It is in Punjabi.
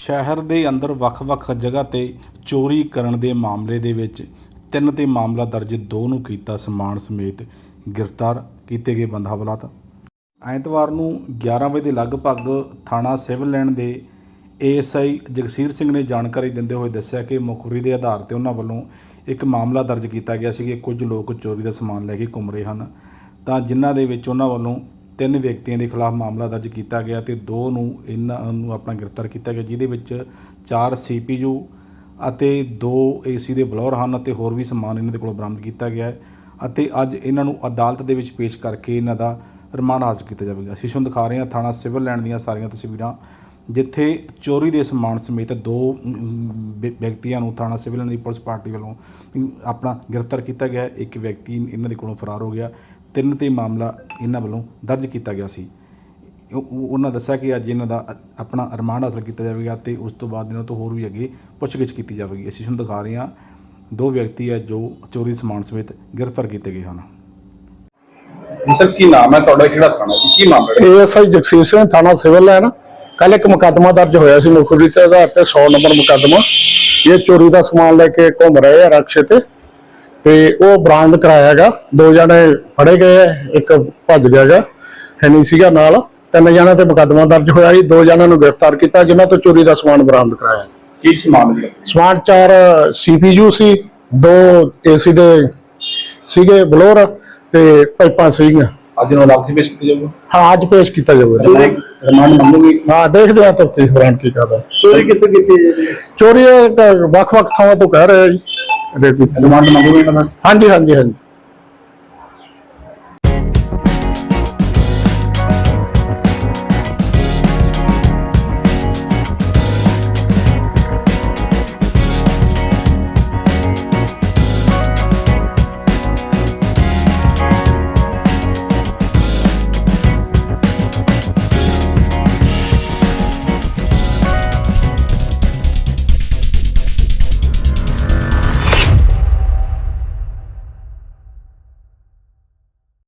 ਸ਼ਹਿਰ ਦੇ ਅੰਦਰ ਵੱਖ-ਵੱਖ ਜਗ੍ਹਾ ਤੇ ਚੋਰੀ ਕਰਨ ਦੇ ਮਾਮਲੇ ਦੇ ਵਿੱਚ ਤਿੰਨ ਤੇ ਮਾਮਲਾ ਦਰਜ ਦੋ ਨੂੰ ਕੀਤਾ ਸਮਾਨ ਸਮੇਤ ਗ੍ਰਿਫਤਾਰ, ਕੀਤੇ ਗਏ ਬੰਦ ਹਵਾਲਾਤ। ਐਤਵਾਰ ਨੂੰ 11 ਵਜੇ ਦੇ ਲਗਭਗ ਥਾਣਾ ਸਿਵਲ ਲੈਣ ਦੇ ਏਐਸਆਈ ਜਗਸੀਰ ਸਿੰਘ ਨੇ ਜਾਣਕਾਰੀ ਦਿੰਦੇ ਹੋਏ ਦੱਸਿਆ ਕਿ ਮੁਖਬਰੀ ਦੇ ਆਧਾਰ ਤੇ ਉਹਨਾਂ ਵੱਲੋਂ ਇੱਕ ਮਾਮਲਾ ਦਰਜ ਕੀਤਾ ਗਿਆ ਸੀ ਕਿ ਕੁਝ ਲੋਕ ਚੋਰੀ ਦਾ ਸਮਾਨ ਲੈ ਕੇ ਘੁੰਮ ਰਹੇ ਹਨ। ਤਾਂ ਜਿਨ੍ਹਾਂ ਦੇ ਵਿੱਚ ਉਹਨਾਂ ਵੱਲੋਂ ਤਿੰਨ ਵਿਅਕਤੀਆਂ ਦੇ ਖਿਲਾਫ ਮਾਮਲਾ ਦਰਜ ਕੀਤਾ ਗਿਆ ਤੇ ਦੋ ਨੂੰ ਇਹਨਾਂ ਨੂੰ ਆਪਣਾ ਗ੍ਰਿਫਤਾਰ ਕੀਤਾ ਗਿਆ ਜਿਹਦੇ ਵਿੱਚ ਚਾਰ ਸੀਪੀਯੂ ਅਤੇ ਦੋ ਏਸੀ ਦੇ ਬਲੌਰ ਹਨ ਅਤੇ ਹੋਰ ਵੀ ਸਮਾਨ ਇਹਨਾਂ ਦੇ ਕੋਲੋਂ ਬਰਾਮਦ ਕੀਤਾ ਗਿਆ ਹੈ ਅਤੇ ਅੱਜ ਇਹਨਾਂ ਨੂੰ ਅਦਾਲਤ ਦੇ ਵਿੱਚ ਪੇਸ਼ ਕਰਕੇ ਇਹਨਾਂ ਦਾ ਰਿਮਾਂਡ ਹਾਜ਼ਰ ਕੀਤਾ ਜਾਵੇਗਾ। ਅਸੀਂ ਤੁਹਾਨੂੰ ਦਿਖਾ ਰਹੇ ਹਾਂ ਥਾਣਾ ਸਿਵਲ ਲਾਈਨ ਦੀਆਂ ਸਾਰੀਆਂ ਤਸਵੀਰਾਂ ਜਿੱਥੇ ਚੋਰੀ ਦੇ ਸਮਾਨ ਸਮੇਤ ਦੋ ਅਮ, ਵਿਅਕਤੀਆਂ ਨੂੰ ਥਾਣਾ ਸਿਵਲ ਲਾਈਨ ਦੀ ਪੁਲਿਸ ਪਾਰਟੀ ਵੱਲੋਂ ਆਪਣਾ ਗ੍ਰਿਫਤਾਰ ਕੀਤਾ ਗਿਆ ਇੱਕ ਵਿਅਕਤੀ ਇਹਨਾਂ ਦੇ ਕੋਲੋਂ ਫਰਾਰ ਹੋ ਗਿਆ। ਤਿੰਨ ਤੇ ਮਾਮਲਾ ਇਹਨਾਂ ਵੱਲੋਂ ਦਰਜ ਕੀਤਾ ਗਿਆ ਸੀ। ਉਹ- ਉਹ- ਉਹਨਾਂ ਦੱਸਿਆ ਕਿ ਅੱਜ ਇਹਨਾਂ ਦਾ ਆਪਣਾ ਰਿਮਾਂਡ ਹਾਸਲ ਕੀਤਾ ਜਾਵੇਗਾ ਤੇ ਉਸ ਤੋਂ ਬਾਅਦ ਇਹਨਾਂ ਤੋਂ ਹੋਰ ਵੀ ਅੱਗੇ ਪੁੱਛਗਿੱਛ ਕੀਤੀ ਜਾਵੇਗੀ। ਅਸੀਂ ਤੁਹਾਨੂੰ ਦਿਖਾ ਰਹੇ ਹਾਂ ਦੋ ਵਿਅਕਤੀ ਹੈ ਜੋ ਚੋਰੀ ਸਮਾਨ ਸਮੇਤ ਗ੍ਰਿਫਤਾਰ ਕੀਤੇ ਗਏ ਹਨ। ਸਰ ਕੀ ਨਾਮ ਹੈ ਤੁਹਾਡਾ? ਕਿਹੜਾ ਥਾਣਾ? ਜੀ ਕੀ ਮਾਮਲਾ ਹੈ? ਏਐਸਆਈ ਜਗਸੀਰ ਸਿੰਘ ਥਾਣਾ ਸਿਵਲ ਲਾਈਨ ਕੱਲ ਇੱਕ ਮੁਕੱਦਮਾ ਦਰਜ ਹੋਇਆ ਸੀ ਮੁਖਬਰੀ ਤੇ ਆਧਾਰ ਤੇ 100 ਨੰਬਰ ਮੁਕੱਦਮਾ। ਇਹ ਚੋਰੀ ਦਾ ਸਮਾਨ ਲੈ ਕੇ ਘੁੰਮ ਰਹੇ ਆ ਰਕਸ਼ੇ ਤੇ। ਤੇ ਉਹ ਬਰਾਮਦ ਕਰਾਇਆਗਾ। ਦੋ ਜਣੇ ਫੜੇ ਗਏ ਆ, ਇੱਕ ਭੱਜ ਗਿਆਗਾ ਹੈ ਨਹੀਂ ਸੀਗਾ ਨਾਲ। ਤਿੰਨ ਜਣਿਆਂ ਤੇ ਮੁਕੱਦਮਾ ਦਰਜ ਹੋਇਆ ਸੀ ਦੋ ਜਣਿਆਂ ਨੂੰ ਗ੍ਰਿਫਤਾਰ ਕੀਤਾ ਜਿਨ੍ਹਾਂ ਤੋਂ ਚੋਰੀ ਦਾ ਸਮਾਨ ਬਰਾਮਦ ਕਰਾਇਆ। ਕੀ ਸਮਾਨ ਜੀ ਸਮਾਨ ਚਾਰ ਸੀਪੀਯੂ ਸੀ ਦੋ ਏਸੀ ਦੇ ਸੀਗੇ ਬਲੋਰ ਤੇ ਪਾਈਪਾਂ ਸੀਗੀਆਂ। ਅੱਜ ਨੂੰ ਅਦਾਲਤ ਵਿੱਚ ਕੀਤੀ ਜਾਊਗਾ? ਹਾਂ ਅੱਜ ਪੇਸ਼ ਕੀਤਾ ਜਾਊਗਾ। ਰਿਮਾਂਡ ਮੰਗੂਗੀ? ਹਾਂ ਦੇਖਦੇ ਹਾਂ ਤਫਤੀਸ਼ ਦੌਰਾਨ ਕੀ ਕਰਦਾ ਚੋਰੀ ਕਿੱਥੇ ਕੀਤੀ ਜੀ? ਚੋਰੀ ਵੱਖ-ਵੱਖ ਥਾਵਾਂ ਤੋਂ ਕਹਿ ਰਹੇ ਆ ਜੀ। ਰੇਟ ਹਾਂਜੀ ਹਾਂਜੀ ਹਾਂਜੀ।